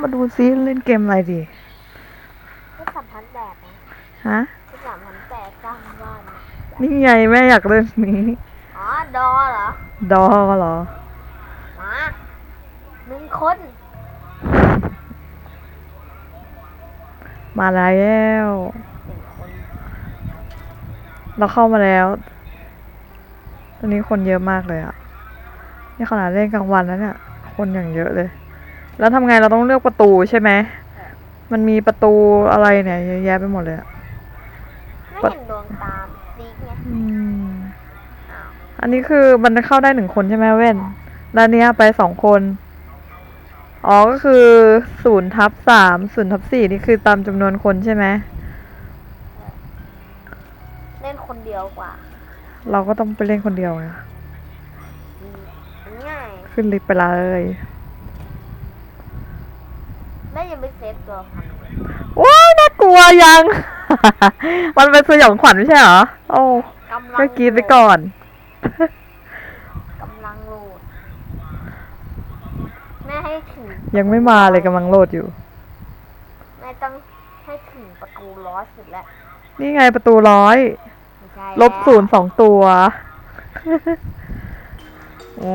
มาดูซิเล่นเกมอะไรดีที่สามพันแปดนะฮะที่สามพันแปดสร้างบ้านนะนี่ไงแม่อยากเล่นนี้อ๋อดอเหรอ ดอเหรอมาหนึ่งคน มาแล้วหนึ่งคนเราเข้ามาแล้ว ตอนนี้คนเยอะมากเลยอะนี่ขนาดเล่นกลางวันแล้วเนี่ย คนอย่างเยอะเลย แล้วทำไงเราต้องเลือกประตูใช่ไหม มันมีประตูอะไรเนี่ยเยอะแยะไปหมดเลยอะไม่เห็นดวงตามซีกไงอืมอ้าวอันนี้คือมันเข้าได้หนึ่งคนใช่ไหมเว้น แล้วอันเนี้ยไปสองคน อ๋อ ก็คือศูนย์ทับสามศูนย์ทับสี่นี่คือตามจำนวนคนใช่ไหม เล่นคนเดียวกว่าเราก็ต้องไปเล่นคนเดียวไงอืมง่าย ขึ้นลิฟต์ไปเลย แม่ยังไม่เซฟตัวค่ะว้ายน่ากลัวยัง มันเป็นสยองขวัญไม่ใช่เหรอ โอ้กำลังก็กรีดไปก่อน กำลังโหลด แม่ให้ถึงยังไม่มาเลยกำลังโหลดอยู่ แม่ต้องให้ถึงประตูร้อยสุดแล้วนี่ไงประตูร้อย ไม่ใช่ลบศูนย์สองตัว โอ้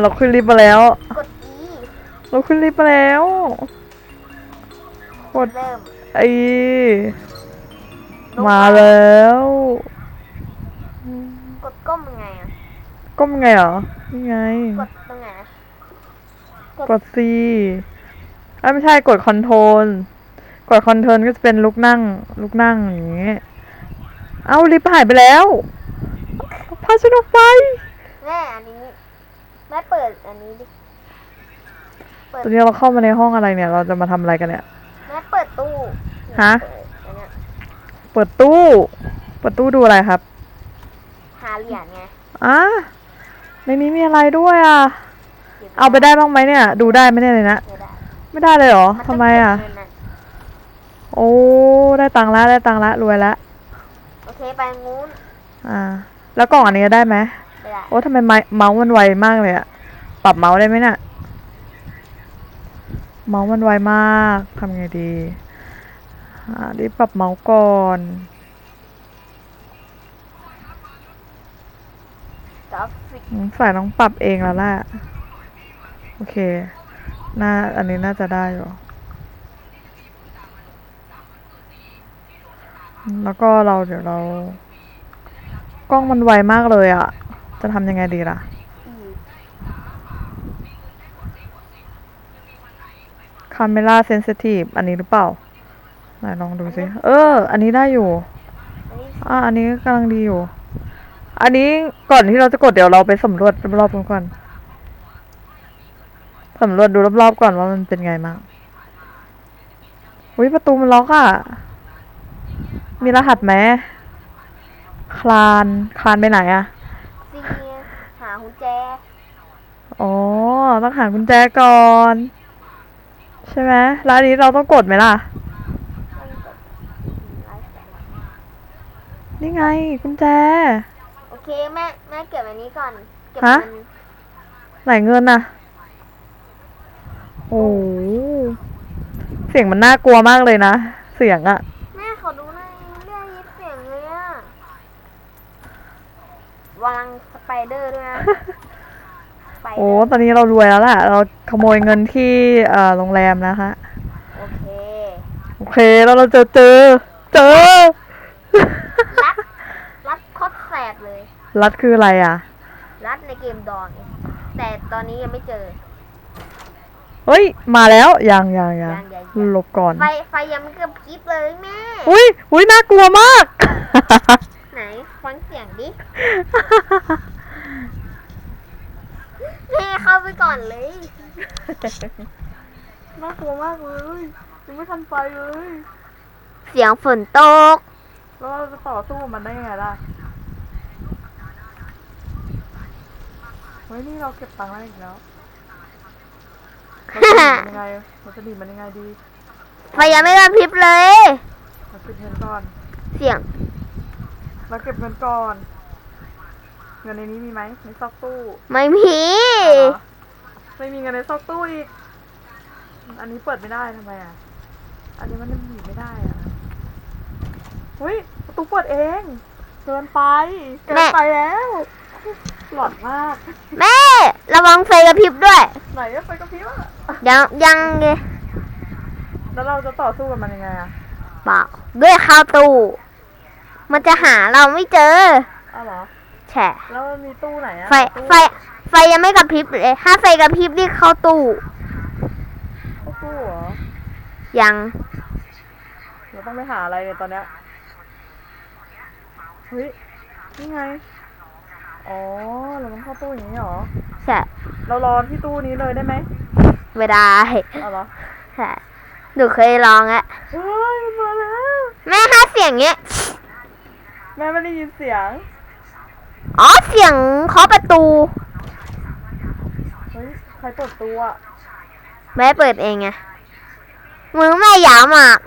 เราขึ้นลิฟต์มาแล้ว กด E เราขึ้นลิฟต์มาแล้ว กดเริ่มไอมาแล้ว กดก้มยังไงอะก้มไงเหรอนี่ไง กดตรงไหนอะกด C อ้าวไม่ใช่กดคอนโทรลกดคอนโทรลก็จะเป็นลุกนั่ง ลุกนั่งอย่างเงี้ยเอ้าลิฟต์หายไปแล้วพาฉันออกไปแม่อันนี้แม่เปิดอันนี้ดิเปิดตอนนี้เราเข้ามาในห้องอะไรเนี่ย เราจะมาทำอะไรกันเนี่ย แม่เปิดตู้ฮะ เปิดอันเนี้ยเปิดตู้ เปิดตู้ดูอะไรครับหาเหรียญไงอะในนี้มีอะไรด้วยอะ ก็บเอาไปได้บ้างไหมเนี่ย ดูได้ไหมเนี่ยเลยนะ ไม่ได้ไม่ได้เลยเหรอนต้งทำไมอะ เก็บเงินน่โอ้ ได้ตังค์ละได้ตังค์ละรวยละ โอเคไปงูนอ่า แล้วกล่องอันนี้ได้ไหม ไม่ได้โอ้ทำไมไม้เมาส์มันไวมากเลยอะปรับเมาส์ได้ไหมเนี่ย เมาส์มันไวมากทำไงดีอ่าดิปรับเมาส์ก่อนกราฟิกอืมฝ่ายต้องปรับเองแล้วแหละโอเคน่าอันนี้น่าจะได้อยู่อืมแล้วก็เราเดี๋ยวเรา กล้องมันไวมากเลยอะจะทำยังไงดีล่ะ อี คาเมล่าเซนซิทีฟอันนี้หรือเปล่าไหนลองดูสิเออ อันนี้ได้อยู่อันนี้อ่า อันนี้กำลังดีอยู่ อันนี้ก่อนที่เราจะกดเดี๋ยวเราไปสำรวจรอบๆกันก่อนสำรวจดูรอบๆก่อนว่ามันเป็นไงบ้างอุ้ยประตูมันล็อกอะ มีรหัสไหมคลานคลานไปไหนอะซีหากุญแจ อ๋อ ต้องหากุญแจก่อน ใช่ไหมแล้วอันนี้เราต้องกดไหมล่ะ มันกดไลฟ์แสงนี่ไงกุญแจ โอเคแม่แม่เก็บอันนี้ก่อน เก็บฮะ เงินไหนเงินน่ะ โอ้โหเสียงมันน่ากลัวมากเลยนะ เสียงอะแม่ขอดูหน่อยไม่ได้ยินเสียงเลยอะวางสไปเดอร์ด้วยนะส ไปเดโอ้อร์ตอนนี้เรารวยแล้วล่ะ เราขโมยเงินที่เอ่อโรงแรมนะคะโอเค โอเคแล้วเราเจอเจอเจอ รัด รัดโคตรแสบเลย รัดคืออะไรอะ รัดในเกมดองไงแต่ตอนนี้ยังไม่เจอ เฮ้ย มาแล้วยังยังยังยังยังยัง หลบก่อน ไฟ ไฟยังไม่กระพริบเลยแม่ อุ้ยอุ้ยน่ากลัวมาก ไหนฟังเสียงดิ แม่เข้าไปก่อนเลยน่ากลัวมากเลยยังไม่ทันไปเลย เสียงฝนตก แล้วเราจะต่อสู้กับมันได้ยังไงล่ะเฮ้ยนี่เราเก็บตังค์ได้อีกแล้วเราจะหนีมันยังไงเราจะหนีมันยังไงดีไฟยังไม่กระพริบเลย เราเก็บเงินก่อน เสียง เราเก็บเงินก่อน เงินในนี้มีไหมในซอกตู้ไม่มี เหรอไม่มีเงินในซอกตู้อีกอันนี้เปิดไม่ได้ทำไมอะ อันนี้มันหนีบไม่ได้อะเฮ้ยประตูเปิดเองเกินไปเกินไปแล้ว หลอนมาก แม่ ระวังไฟกระพริบด้วย ไหนอะไฟกระพริบอะยังยังไงแล้วเราจะต่อสู้กับมันยังไงอะเปล่าด้วยเข้าตู้ มันจะหาเราไม่เจอ อ้าวเหรอ แฉะแล้วมันมีตู้ไหนอะไฟ ตู้ไฟ ไฟยังไม่กระพริบเลย ถ้าไฟกระพริบนี่เข้าตู้ตู้เหรอยังเราต้องไปหาอะไรเนี่ยตอนเนี้ยเฮ้ยนี่ไง อ๋อเราต้องเข้าตู้อย่างนี้เหรอแฉะเรารอที่ตู้นี้เลยได้ไหมไม่ได้เอาเหรอแฉะหนูเคยลองอะ เฮ้ยมันมาแล้ว แม่ถ้าเสียงเงี้ย แม่ไม่ได้ยินเสียง อ๋อเสียงเคาะประตูเฮ้ยใครเปิดตู้อะแม่เปิดเองไงมือแม่หยามาก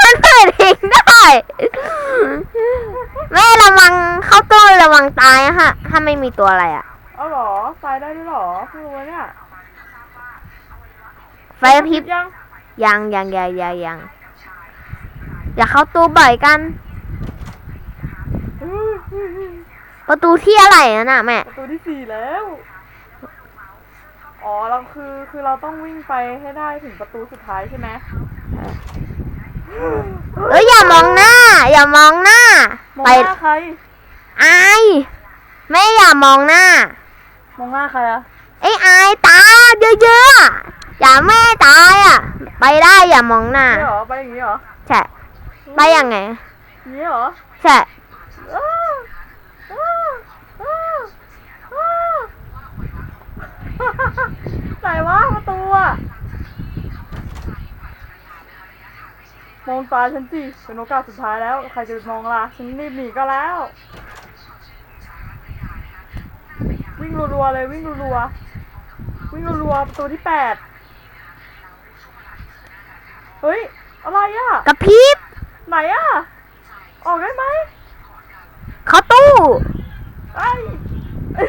มันเปิดเองได้ แม่ระวังเข้าตู้ระวังตายอะฮะ ถ้าไม่มีตัวอะไรอะเอาเหรอ ตายได้ด้วยเหรอเพิ่งรู้วะเนี่ยไฟกระพริบยังยังยังยังยังยังอย่าเข้าตู้บ่อยกันเฮ้ยเฮ้ยเฮ้ย ประตูที่อะไรนั่นน่ะแม่ ประตูที่สี่แล้ว อ๋อเราคือคือเราต้องวิ่งไปให้ได้ถึงประตูสุดท้ายใช่ไหมเอ้ยอย่ามองหน้า อย่ามองหน้า มองไปหน้าใครอายแม่อย่ามองหน้า มองหน้าใครอะไอ้ยอายตาเยอะๆอะอย่าแม่ตายอะ ไปได้อย่ามองหน้านี่เหรอ ไปอย่างนี้เหรอ ใช่ ไปยังไง อย่างนี้เหรอ ใช่อ้าวอ้าวอ้าวอ้าวไหนวะประตูอะ มองตาฉันสิเป็นโอกาสสุดท้ายแล้ว ใครจะไปมองล่ะ ฉันรีบหนีก็แล้ว วิ่งรัวๆเลยวิ่งรัวๆวิ่งรัวๆประตูที่แปดเฮ้ย อะไรอะกระพริบ ไหนอะออกได้ไหมเข้าตู้ไอ้ยเอ้ย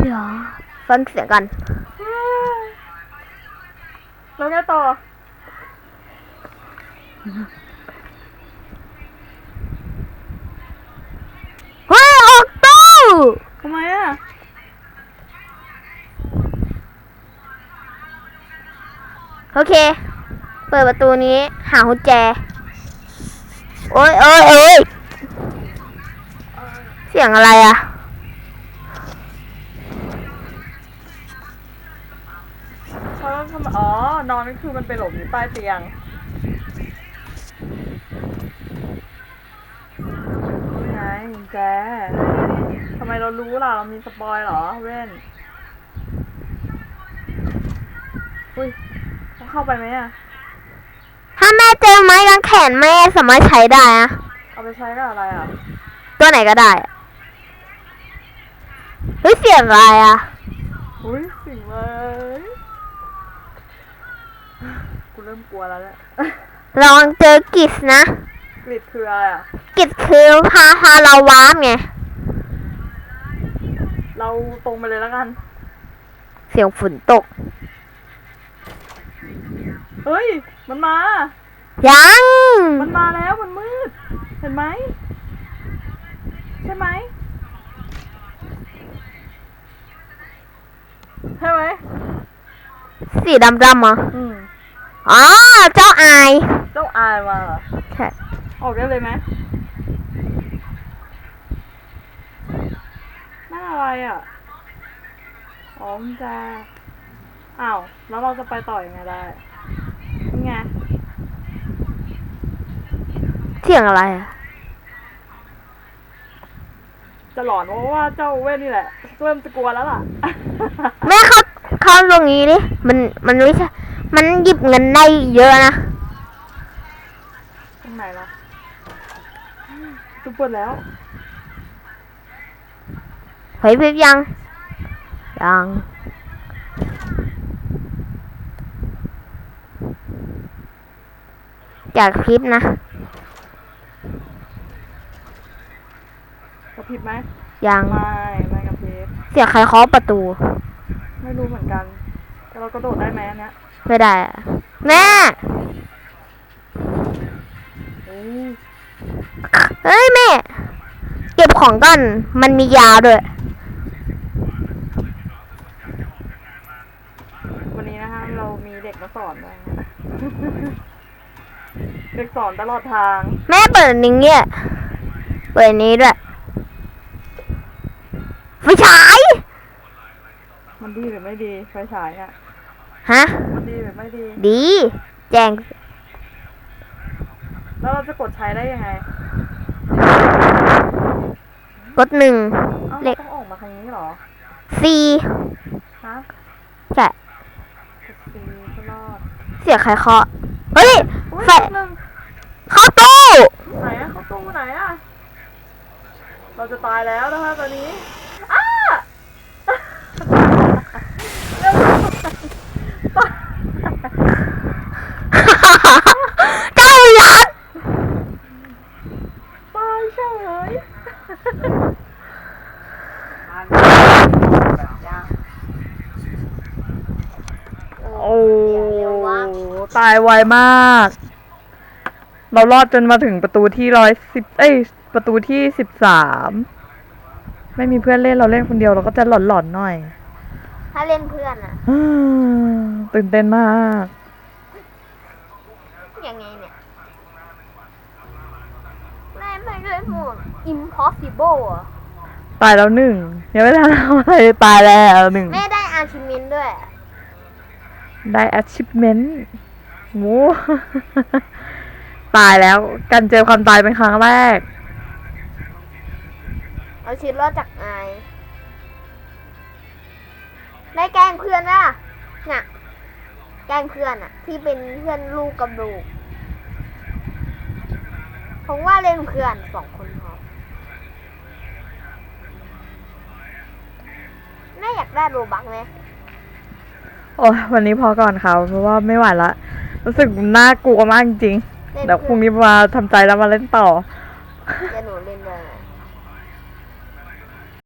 เดี๋ยวฟังเสียงกัน แล้วไงต่อ เฮ้ยออกตู้ทำไมอะโอเค เปิดประตูนี้ หากุญแจ โอ้ยโอ้ยโอ้ยเสียงอะไรอะเขาทำอ๋อ นอนนี่คือมันไปหลบอยู่ใต้เตียงนี่ ไงกุญแจทำไมเรารู้ล่ะ เรามีสปอยเหรอเว้น อุ้ยต้องเข้าไปไหมอะถ้าแม่เจอไม้กางแขนแม่สามารถใช้ได้อะเอาไปใช้กับอะไรอะตัวไหนก็ได้อะเฮ้ยเสียงอะไรอะอุ้ยสิ่งเลยกูเริ่มกลัวแล้วเนี่ยลองเจอกิสนะ กริดคืออะไรอะ กิสคือพาพาเราวาร์ปไง เราตรงไปเลยแล้วกัน เสียงฝนตก เฮ้ย มันมา ยัง มันมาแล้วมันมืด เห็นไหม ใช่ไหม ใช่ไหม สีดำดำๆเหรออืม อ๋อ เจ้าอาย เจ้าอายมาเหรอ ใช่ ออกได้เลยไหม นั่นอะไรอะอ๋อมนจะอ้าวแล้วเราจะไปต่อยังไงได้นี่ไงเสียงอะไรอะจะหลอนเพราะว่าเจ้าเว้นนี่แหละเริ่มจะกลัวแล้วล่ะ แม่เขาเขาตรงนี้ดิมันมันไม่ใช่มันหยิบเงินได้เยอะนะตรงไหนล่ะตุเปิดแล้ว เฮ้ยพิบยัง ยัง จากคลิปนะกระพริบไหมยัง ไม่ไม่กระพริบเสียงใครเคาะประตู ไม่รู้เหมือนกันเรากระโดดได้ไหมอันเนี้ยไม่ได้อะแม่ โอ้เฮ้ยแม่ เก็บของก่อน มันมียาด้วย วันนี้นะคะ เรามีเด็กมาสอนด้วยนะ เด็กสอนตลอดทาง แม่เปิดอันนี้เนี่ยเปิดอันนี้ด้วยไฟฉาย มันดีหรือไม่ดีไฟฉายอะฮะ มันดีหรือไม่ดี ดี แจ้งแล้วเราจะกดใช้ได้ยังไงกดหนึ่ง เอ้าเลข ต้องออกมาทางนี้เหรอสี่ฮะใช่กดซีก็รอดเสียงใครเคาะเฮ้ย อุ้ยไฟ แป๊บนึง เข้าตู้ไหนอะเขาตู้ไหนอะเราจะตายแล้วนะคะตอนนี้อ้าเร็วเจ้ายักษ์ตายเฉยโอ้ตายไวมาก เรารอดจนมาถึงประตูที่ร้อยสิบเอ้ยประตูที่สิบสามไม่มีเพื่อนเล่นเราเล่นคนเดียวเราก็จะหลอนๆหน่อยถ้าเล่นเพื่อนอะอืมตื่นเต้นมาก ยังไงเนี่ยแม่ไม่เล่นหมด impossible อะตายแล้วหนึ่งยังไม่ทันทำอะไรเลยตายแล้วหนึ่ง แม่ได้อาร์ชิมินด้วย ได้ achievement โว้ ตายแล้ว กันเจอความตายเป็นครั้งแรก เอาชีวิตรอดจากไอายได้แกล้งเพื่อนว่ะน่ะ แกล้งเพื่อนอะที่เป็นเพื่อนลูกกับลูกผมว่าเล่นเพื่อนสองคนพอแม่อยากได้โรบักไหมโอ้ยวันนี้พอก่อนค่ะเพราะว่าไม่ไหวละ รู้สึกน่ากลัวมากจริงๆ เดี๋ยวพรุ่งนนี้มาทำใจแล้วมาเล่นต่อ